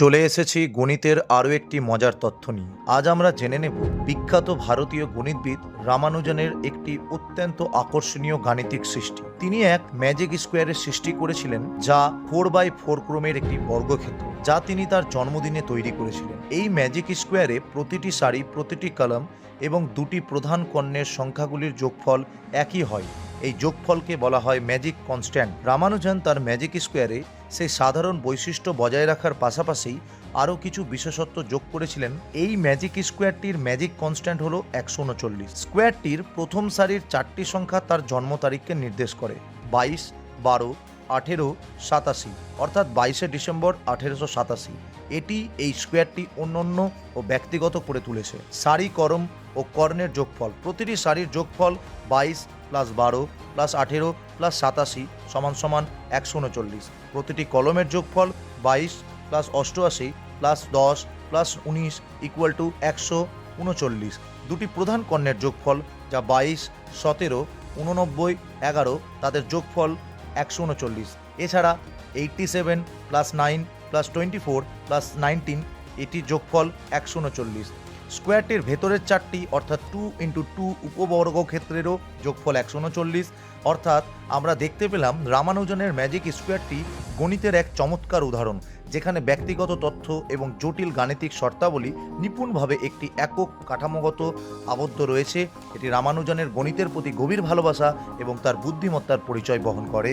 চলে এসেছি গণিতের আরও একটি মজার তথ্য নিয়ে। আজ আমরা জেনে নেব বিখ্যাত ভারতীয় গণিতবিদ রামানুজনের একটি অত্যন্ত আকর্ষণীয় গাণিতিক সৃষ্টি। তিনি এক ম্যাজিক স্কোয়ারের সৃষ্টি করেছিলেন যা ফোর বাই ফোর ক্রমের একটি বর্গক্ষেত্র, যা তিনি তার জন্মদিনে তৈরি করেছিলেন। এই ম্যাজিক স্কোয়ারে প্রতিটি সারি, প্রতিটি কলম এবং দুটি প্রধান কর্ণের সংখ্যাগুলির যোগফল একই হয়। এই যোগফলকে বলা হয় ম্যাজিক কনস্ট্যান্ট রামানুজন তার ম্যাজিক স্কোয়ারে সেই সাধারণ বৈশিষ্ট্য বজায় রাখার পাশাপাশি আরও কিছু বিশেষত্ব যোগ করেছিলেন। এই ম্যাজিক স্কোয়ারটির ম্যাজিক কনস্ট্যান্ট হল একশো উনচল্লিশ। স্কোয়ারটির প্রথম সারির চারটি সংখ্যা তার জন্ম তারিখকে নির্দেশ করে। বাইশ, বারো, আঠেরো, সাতাশি, অর্থাৎ বাইশে ডিসেম্বর আঠেরোশো সাতাশি। এটি এই স্কোয়ারটি অন্যান্য ও ব্যক্তিগত করে তুলেছে। সারি করম ও কর্ণের যোগফল। প্রতিটি সারির যোগফল বাইশ প্লাস বারো, প্লাস আঠেরো, প্লাস সাতাশি সমান সমান একশো উনচল্লিশ। প্রতিটি কলমের যোগফল বাইশ, প্লাস অষ্টআশি, প্লাস দশ, প্লাস উনিশ ইকুয়াল টু একশো উনচল্লিশ। দুটি প্রধান কর্ণের যোগফল যা বাইশ, সতেরো, উননব্বই, এগারো, তাদের যোগফল একশো উনচল্লিশ। এছাড়া eighty seven plus nine plus twenty four plus nineteen এটি যোগফল একশো উনচল্লিশ। স্কোয়ারটির ভেতরের চারটি, অর্থাৎ টু ইন্টু টু উপবর্গ ক্ষেত্রেরও যোগফল একশো উনচল্লিশ। অর্থাৎ আমরা দেখতে পেলাম রামানুজনের ম্যাজিক স্কোয়ারটি গণিতের এক চমৎকার উদাহরণ, যেখানে ব্যক্তিগত তথ্য এবং জটিল গাণিতিক শর্তাবলী নিপুণভাবে একটি একক কাঠামোগত আবদ্ধ রয়েছে। এটি রামানুজনের গণিতের প্রতি গভীর ভালোবাসা এবং তার বুদ্ধিমত্তার পরিচয় বহন করে।